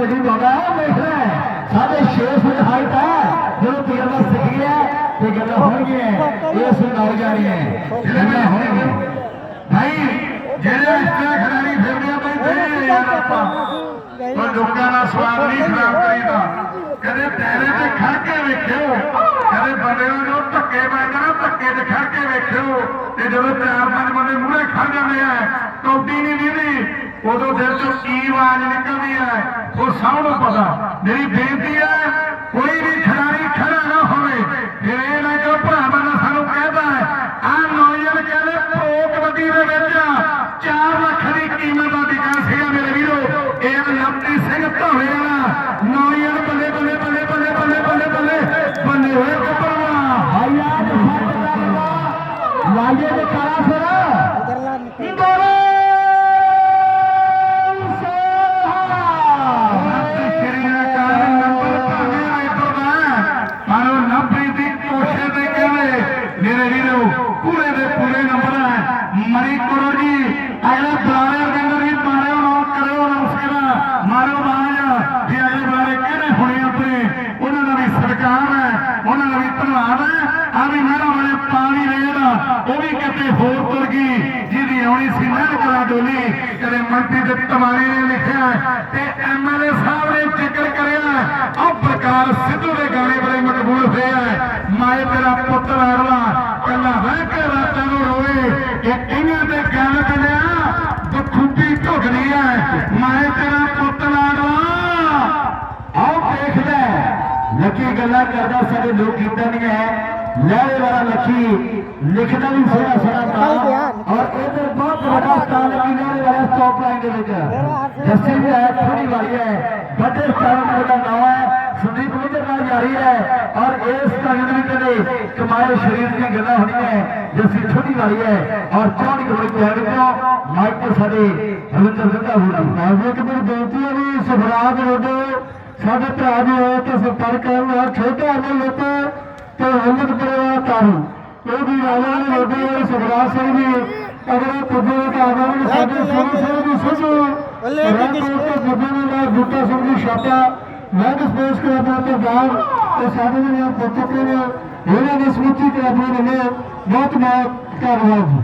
ਵਜੂ ਬਾਬਾ ਵੇਖ ਲੈ। ਸਾਡੇ 6 ਫੁੱਟ ਹਾਈਟ ਹੈ ਜਦੋਂ ਤਜਰਬਾ ਸਿੱਖ ਗਿਆ ਤੇ ਗੱਲਾਂ ਹੋਣਗੀਆਂ ਇਹ ਸੁਣਾਉ ਜਾਣੀਆਂ ਗੱਲਾਂ ਹੋਣਗੀਆਂ। ਭਾਈ ਜਿਹੜੇ ਇਸ ਤਰ੍ਹਾਂ ਖਿਡਾਰੀ ਫਿਰਦੇ ਆ ਬਈ ਦੇ ਯਾਰ ਆਪਾਂ। ਪਰ ਲੋਕਾਂ ਦਾ ਸਵਾਦ ਨਹੀਂ ਖਰਾਬ ਕਰੀਦਾ। ਕਦੇ ਟੈਰੇ ਤੇ ਖੜ ਕੇ ਵੇਖਿਓ ਕਦੇ ਬੰਦਿਆਂ ਨੂੰ ਧੱਕੇ ਪੈਂਦੇ ਨਾ ਧੱਕੇ ਤੇ ਖੜ ਕੇ ਵੇਖਿਓ ਤੇ ਜਦੋਂ ਚਾਰ ਪੰਜ ਬੰਦੇ ਮੂਹਰੇ ਖੜ ਜਾਂਦੇ ਆ ਕੌਡੀ ਨਹੀਂ ਨਿਭਦੀ ਉਦੋਂ ਦਿਲ ਚੋਂ ਕੀ ਆਵਾਜ਼ ਨਿਕਲਦੀ ਹੈ ਉਹ ਸਭ ਨੂੰ ਪਤਾ। ਮੇਰੀ ਬੇਨਤੀ ਹੈ ਪੂਰੇ ਦੇ ਪੂਰੇ ਨੰਬਰ ਹੈ। ਮਰੀ ਕਰੋ ਜੀ, ਅਗਲੇ ਬੁਲਾਰੇ ਕਹਿੰਦੇ ਜੀ, ਮਾਰਿਓ ਨਾ, ਕਰਿਓ ਨਾ ਉਸਕਰਾ ਮਾਰਿਓ ਬਾਜ। ਜੇ ਅਗਲੇ ਬੁਲਾਰੇ ਕਿਹੜੇ ਹੋਣੇ ਆਪਣੇ ਉਹਨਾਂ ਦਾ ਵੀ ਸਰਕਾਰ ਹੈ, ਉਹਨਾਂ ਦਾ ਵੀ ਧੰਨਵਾਦ ਹੈ। ਆ ਵੀ ਮਹਿਰਾ ਵਾਲੇ ਪਾਣੀ ਰੇੜਾ ਉਹ ਵੀ ਕਿਤੇ ਹੋਰ ਤੁਰ ਗਈ, ਜਿਹਦੀ ਆਉਣੀ ਸੀ ਨਹਿਰ ਕਲਾ ਡੋਲੀ, ਕਦੇ ਮੰਤਰੀ ਦੇ ਤਮਾਰੇ ਨੇ ਲਿਖਿਆ ਤੇ ਐਮਐਲਏ ਸਾਹਿਬ ਨੇ ਜ਼ਿਕਰ ਕਰਿਆ, ਉਹ ਪ੍ਰਕਾਰ ਸਿੱਧੂ ਦੇ ਗਾਣੇ ਬੜੇ ਮਕਬੂਲ ਹੋਏ ਆ ਮਾਏ ਤੇਰਾ ਪੁੱਤ ਲਾੜਵਾ ਕੱਲਾ ਬਹਿ ਕੇ ਰਾਤਾਂ ਨੂੰ ਰੋਏ ਇਹ ਇਹਨਾਂ ਦੇ ਗੱਲ ਕਲਿਆ ਬਖੂਬੀ ਢੁਕਦੀ ਹੈ ਮਾਏ ਤੇਰਾ ਪੁੱਤ ਲਾੜਵਾ ਆਓ ਦੇਖਦਾ ਲੱਕੀ ਗੱਲਾਂ ਕਰਦਾ ਸਾਡੇ ਲੋਕ ਗੀਤਾਂ ਦੀਆਂ ਹੈ। ਲਹਿਰੇ ਵਾਲਾ ਲੱਕੀ ਲਿਖਦਾ ਵੀ ਸੋਹਣਾ ਸੋਹਣਾ ਨਾਮ ਔਰ ਇਹਦੇ ਬਹੁਤ ਵੱਡਾ ਸਥਾਨ ਲੱਗੀ ਲਹਿਰੇ ਵਾਲਾ ਸਟਾਪ ਲਾਈਨ ਦੇ ਵਿੱਚ। ਜੱਸੀ ਵੀ ਹੈ ਥੋੜੀ ਵਾਲੀ ਹੈ। ਵੱਡੇ ਸਥਾਨ ਦਾ ਨਾਮ ਹੈ। ਸੰਦੀਪ ਮਿੱਤਰ ਨਾਲ ਜਾਰੀ ਹੈ। ਔਰ ਇਸ ਤਗੜ ਵੀ ਕਦੇ ਕਮਾਏ ਸ਼ਰੀਰ ਦੀਆਂ ਗੱਲਾਂ ਹੋਣੀਆਂ ਜੱਸੀ ਛੋਟੀ ਵਾਲੀ ਹੈ। ਔਰ ਚੌੜੀ ਹੋਣੀ ਪਿਆਰ ਤੋਂ ਮਾਈਕ ਤੇ ਸਾਡੇ ਰਵਿੰਦਰ ਸਿੰਘ ਹੋਣਾ ਮੈਂ ਇੱਕ ਮੇਰੀ ਬੇਨਤੀ ਹੈ ਵੀ ਸੁਖਰਾਜ ਰੋਡੋ ਸਾਡੇ ਭਰਾ ਜੀ ਹੋਏ ਤੇ ਸੰਪਰਕ ਕਰਨ ਛੋਟਾ ਅਮਲ ਲੋਕੋ ਤੇ ਹਿੰਮਤ ਪਰਿਵਾਰ ਤਾਰੂ ਇਹ ਵੀ ਰਾਜਾ ਨੇ ਲੋਕਾਂ ਵਾਲੇ ਸੁਖਰਾਜ ਸਿੰਘ ਜੀ ਅਗਰ ਪੁੱਜੇ ਤਾਂ ਆਵਾਂਗੇ ਸਾਡੇ ਸੋਹਣੇ ਸਿੰਘ ਦੀ ਸੁਝੋ ਰਾਜਕੋਟ ਤੇ ਪੁੱਜੇ ਨੇ ਬੂਟਾ ਸਿੰਘ ਦੀ ਛਾਪਾ ਮੈਂ ਸਪੇਸ ਕਰਦਾ ਤੇ ਬਾਅਦ ਇਹ ਸਾਡੇ ਨੇ ਚੁੱਕੇ ਨੇ। ਇਹਨਾਂ ਨੇ ਸਮੁੱਚੀ ਕਲਾਬਾਂ ਨੇ ਬਹੁਤ ਬਹੁਤ ਧੰਨਵਾਦ ਜੀ।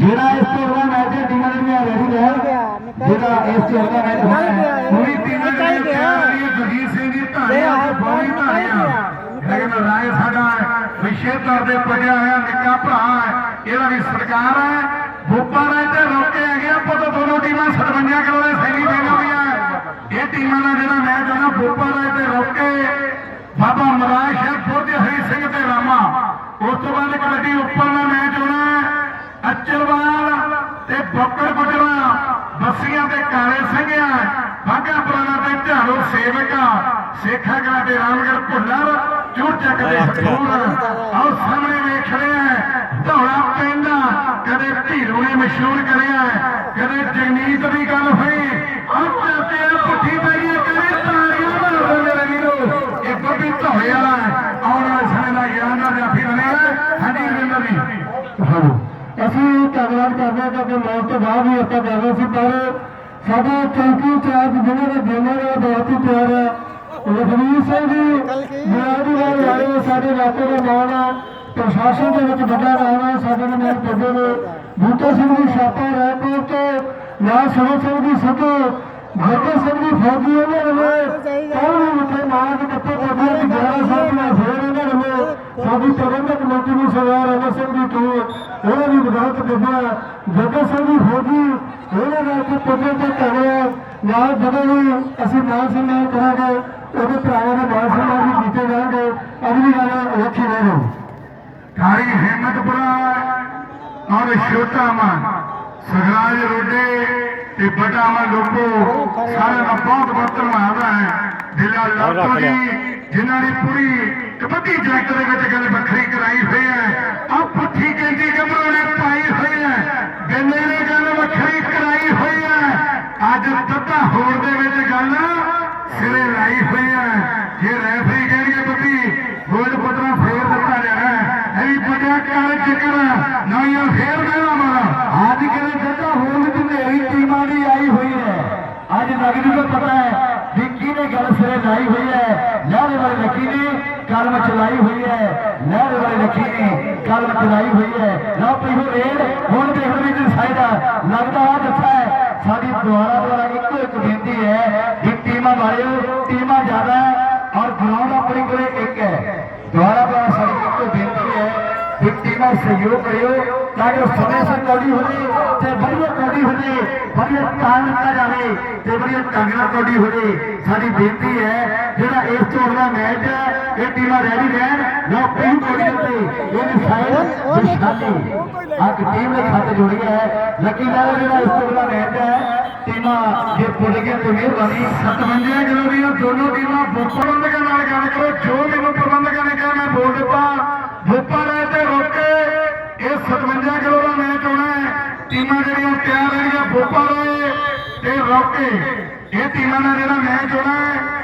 ਜਿਹੜਾ ਇਸ ਤੋਂ ਅਗਲਾ ਮੈਚ ਹੈ ਟੀਮਾਂ ਜਿਹੜੀਆਂ ਰੈਡੀ ਹੈ ਜਿਹੜਾ ਇਸ ਤੋਂ ਅਗਲਾ ਮੈਚ ਹੋਣਾ ਹੈ ਪੂਰੀ ਟੀਮ ਦੇ ਵਿੱਚ ਰਹੀ ਹੈ ਗੁਰਜੀਤ ਸਿੰਘ ਦੀ ਧਾਰੀਆਂ ਤੇ ਬੋਲੀ ਧਾਰੀਆਂ ਲੇਕਿਨ ਰਾਏ ਸਾਡਾ ਵਿਸ਼ੇ ਤੌਰ ਤੇ ਪੁੱਜਿਆ ਹੋਇਆ ਨਿੱਕਾ ਭਰਾ ਹੈ ਇਹਦਾ ਵੀ ਸਰਕਾਰ ਹੈ। ਬੋਪਾ ਰਾਏ ਤੇ ਰੋਕੇ ਆ ਪੁੱਤ ਦੋਨੋਂ ਟੀਮਾਂ 57 ਕਿਲੋ ਦੇ ਸੈਨੀ ਦੇਣਾ ਹੋਈਆਂ ਇਹ ਟੀਮਾਂ ਦਾ ਜਿਹੜਾ ਮੈਚ ਹੋਣਾ ਬੋਪਾ ਰਾਏ ਤੇ ਰੋਕੇ ਬਾਬਾ ਮਰਾਜ ਸ਼ੇਖਪੁਰ ਦੇ ਹਰੀ ਸਿੰਘ ਤੇ ਰਾਮਾ। ਉਸ ਤੋਂ ਬਾਅਦ ਕਬੱਡੀ ਉੱਪਰ ਦਾ ਮੈਚ ਹੋਣਾ। ਅਚਰਵਾਲ ਤੇ ਬੱਕਰ ਗੁਜਰਾ ਬੱਸੀਆਂ ਤੇ ਕਾਲੇ ਸਿੰਘਿਆ ਬਾਗਾ ਪੁਰਾਣਾ ਤੇ ਝਾੜੋ ਸੇਵਕਾ ਸੇਖਾ ਕਲਾ ਤੇ ਰਾਮਗੜ ਭੁੱਲਰ ਚੂੜ ਚੱਕ ਦੇ ਫਟੂਰ ਆਓ ਸਾਹਮਣੇ ਵੇਖ ਰਿਹਾ ਹੈ ਧੌਲਾ ਪੈਂਦਾ ਕਦੇ ਢੀਰੂ ਨੇ ਮਸ਼ਹੂਰ ਕਰਿਆ ਕਦੇ ਜਗਨੀਤ ਦੀ ਗੱਲ ਹੋਈ ਅੱਜ ਤੇ ਪੁੱਠੀ ਪਈ ਹੈ, ਕਦੇ ਤਾੜੀਆਂ ਮਾਰਦੇ ਮੇਰੇ ਵੀਰੋ ਇਹ ਬੱਬੀ ਧੌਲੇ ਵਾਲਾ ਹੈ। ਆਉਣ ਵਾਲੇ ਸਮੇਂ ਦਾ ਗਿਆਨ ਦਾ ਜਾਫੀ ਬਣੇਗਾ ਹਾਂਜੀ ਰਵਿੰਦਰ ਜੀ ਹਾਂ ਅਸੀਂ ਹਾਂ ਕਿ ਮੈਚ ਤੋਂ ਬਾਅਦ ਵੀ ਆਪਾਂ ਕਰ ਰਹੇ ਸੀ ਪਰ ਸਾਡਾ ਚੌਕੀ ਚਾਰਜ ਜਿਹਨਾਂ ਦਾ ਦੇਣਾ ਦਾ ਬਹੁਤ ਹੀ ਪਿਆਰ ਹੈ। ਰਜਨੀਸ਼ ਸਿੰਘ ਜੀ ਬੁਲਾਡੀ ਵਾਲੇ ਆਏ ਸਾਡੇ ਇਲਾਕੇ ਦੇ ਨਾਲ ਆ। ਪ੍ਰਸ਼ਾਸਨ ਦੇ ਵਿੱਚ ਵੱਡਾ ਨਾਮ ਹੈ ਸਾਡੇ ਨਾਲ ਨਾਲ ਪੁੱਜੇ ਨੇ ਬੂਟਾ ਸਿੰਘ ਦੀ ਛਾਪਾ ਰਾਏਪੁਰ ਤੋਂ ਨਾਲ ਸੋਹ ਸਿੰਘ ਦੀ ਸਭੋ ਭਗਤ ਸਿੰਘ ਦੀ ਫੌਜੀ ਉਹਨਾਂ ਨੇ ਕੌਣ ਮਿੱਠੇ ਮਾਰ ਦੇ ਕੱਪੇ ਕੋਟੇ ਦੀ ਗਿਆਰਾ ਸਾਹਿਬ ਨਾਲ ਫੇਰ ਇਹਨਾਂ ਨੇ ਸਾਡੀ ਪ੍ਰਬੰਧਕ ਕਮੇਟੀ ਨੂੰ ਸਰਦਾਰ ਅਮਰ ਸਿੰਘ ਦੀ ਟੀਮ ਉਹਨਾਂ ਦੀ ਬਦੌਲਤ ਪੁੱਜਿਆ ਜਗਤ ਸਿੰਘ ਦੀ ਫੌਜੀ ਉਹਨਾਂ ਦਾ ਇੱਥੇ ਪੁੱਜਣ ਤੇ ਧੰਨਵਾਦ ਨਾਲ ਜਦੋਂ ਵੀ ਅਸੀਂ ਮਾਨ ਸਨਮਾਨ ਕਰਾਂਗੇ, ਉਹਦੇ ਭਰਾਵਾਂ ਦਾ ਮਾਨ ਸਨਮਾਨ ਵੀ ਕੀਤੇ ਜਾਣਗੇ। ਅਗਲੀ ਗੱਲ ਰੱਖੀ ਰਹੋ ਥਾਰੀ ਹਿੰਮਤਪੁਰਾ ਔਰ ਛੋਟਾ ਮਨ ਸਗਰਾਜ ਰੋਡੇ ਤੇ ਵੱਡਾ ਮਨ ਲੋਕੋ ਸਾਰਿਆਂ ਦਾ ਬਹੁਤ ਬਹੁਤ ਧੰਨਵਾਦ ਹੈ। ਦਿਲਾ ਲਾਟੋ ਜੀ ਜਿਨ੍ਹਾਂ ਨੇ ਪੂਰੀ ਕਬੱਡੀ ਜਗਤ ਦੇ ਵਿੱਚ ਗੱਲ ਵੱਖਰੀ ਕਰਾਈ ਹੋਈ ਹੈ। ਆ ਪੁੱਠੀ ਕਹਿੰਦੀ ਗੱਭਰੂ ਨੇ ਪਾਈ ਹੋਈ ਹੈ। ਗੰਨੇ ਨੇ ਗੱਲ ਵੱਖਰੀ ਕਰਾਈ ਹੋਈ ਹੈ। ਅੱਜ ਦੱਦਾ ਹੋਰ ਦੇ ਵਿੱਚ ਗੱਲ ਸਿਰੇ ਲਾਈ ਹੋਈ ਹੈ। ਜੇ ਰੈਫਰੀ ਕਹਿਣਗੇ ਬੱਬੀ ਗੋਲ ਪੁੱਤਰਾ ਫੇਰ ਦਿੱਤਾ ਜਾਣਾ ਹੈ। ਇਹ ਵੀ ਵੱਡਾ ਕਾਲ ਚੱਕਰ ਨੌਂ ਫੇਰ ਚਲਾਈ ਹੋਈ ਹੈ। ਲਹਿਰੇ ਵਾਲੇ ਲੱਕੀ ਨੇ ਕਲਮ ਚਲਾਈ ਹੋਈ ਹੈ। ਲਹਿਰੇ ਵਾਲੇ ਲੱਕੀ ਨੇ ਕਲਮ ਚਲਾਈ ਹੋਈ ਹੈ। ਲਓ ਪੀਹੋ ਰੇਡ, ਹੁਣ ਦੇਖੋ ਵੀ ਸਾਈਡ ਲੱਗਦਾ ਆ ਦੱਸਾ ਹੈ। ਸਾਡੀ ਦੁਆਰਾ ਦੁਆਰਾ ਇੱਕੋ ਇੱਕ ਬੇਨਤੀ ਹੈ ਕਿ ਟੀਮਾਂ ਵਾਲਿਓ, ਟੀਮਾਂ ਜ਼ਿਆਦਾ ਔਰ ਗਰਾਊਂਡ ਆਪਣੇ ਕੋਲੇ ਇੱਕ ਹੈ। ਦੁਆਰਾ ਦੁਆਰਾ ਸਾਡੀ ਇੱਕੋ ਬੇਨਤੀ ਹੈ ਕਿ ਟੀਮਾਂ ਸਹਿਯੋਗ ਕਰਿਓ। ਤਾਂ ਜੋ ਸਮੇਂ ਸਿਰ ਕੌਡੀ ਹੋ ਜੇ ਤੇ ਵਧੀਆ ਕੌਡੀ ਹੋ ਜੇ ਵਧੀਆ ਟਾਈਮ ਦਿੱਤਾ ਜਾਵੇ ਤੇ ਵਧੀਆ ਢੰਗ ਨਾਲ ਕੌਡੀ ਹੋ ਜੇ ਸਾਡੀ ਬੇਨਤੀ ਹੈ ਜਿਹੜਾ ਇਸ ਤੋਂ ਅਗਲਾ ਮੈਚ ਹੈ ਇਹ ਟੀਮਾਂ ਰੈਡੀ ਰਹਿਣ ਲਓ ਪੀਹੂ ਕੌਡੀ ਦੇ ਉੱਤੇ ਇਹਦੀ ਸਾਈਡ ਵਿਸ਼ਾਲੀ ਅੱਜ ਟੀਮ ਨੇ ਖੱਤ ਜੋੜੀ ਹੈ ਲੱਕੀ ਨਾਲ ਜਿਹੜਾ ਇਸ ਤੋਂ ਅਗਲਾ ਮੈਚ ਹੈ ਟੀਮਾਂ ਜੇ ਪੁੱਜ ਗਏ ਤੇ ਮਿਹਰਬਾਨੀ 57 ਕਿਲੋ ਦੀਆਂ ਦੋਨੋਂ ਟੀਮਾਂ ਪ੍ਰਬੰਧਕਾਂ ਨਾਲ ਗੱਲ ਕਰੋ ਜੋ ਮੈਨੂੰ ਪ੍ਰਬੰਧਕਾਂ ਨੇ ਕਿਹਾ ਮੈਂ ਬੋਲ ਦਿੱਤਾ ਬੁੱਪਾ ਰਹਿ ਤੇ ਰੁਕ ਕੇ ਇਹ 57 ਕਿਲੋ ਦਾ ਮੈਚ ਹੋਣਾ ਹੈ ਟੀਮਾਂ ਜਿਹੜੀਆਂ ਤਿਆਰ ਰਹਿਣਗੀਆਂ ਬੁੱਪਾ ਰਹੇ ਤੇ ਰੁਕ। ਇਹ ਟੀਮਾਂ ਨਾਲ ਜਿਹੜਾ ਮੈਚ ਹੋਣਾ ਹੈ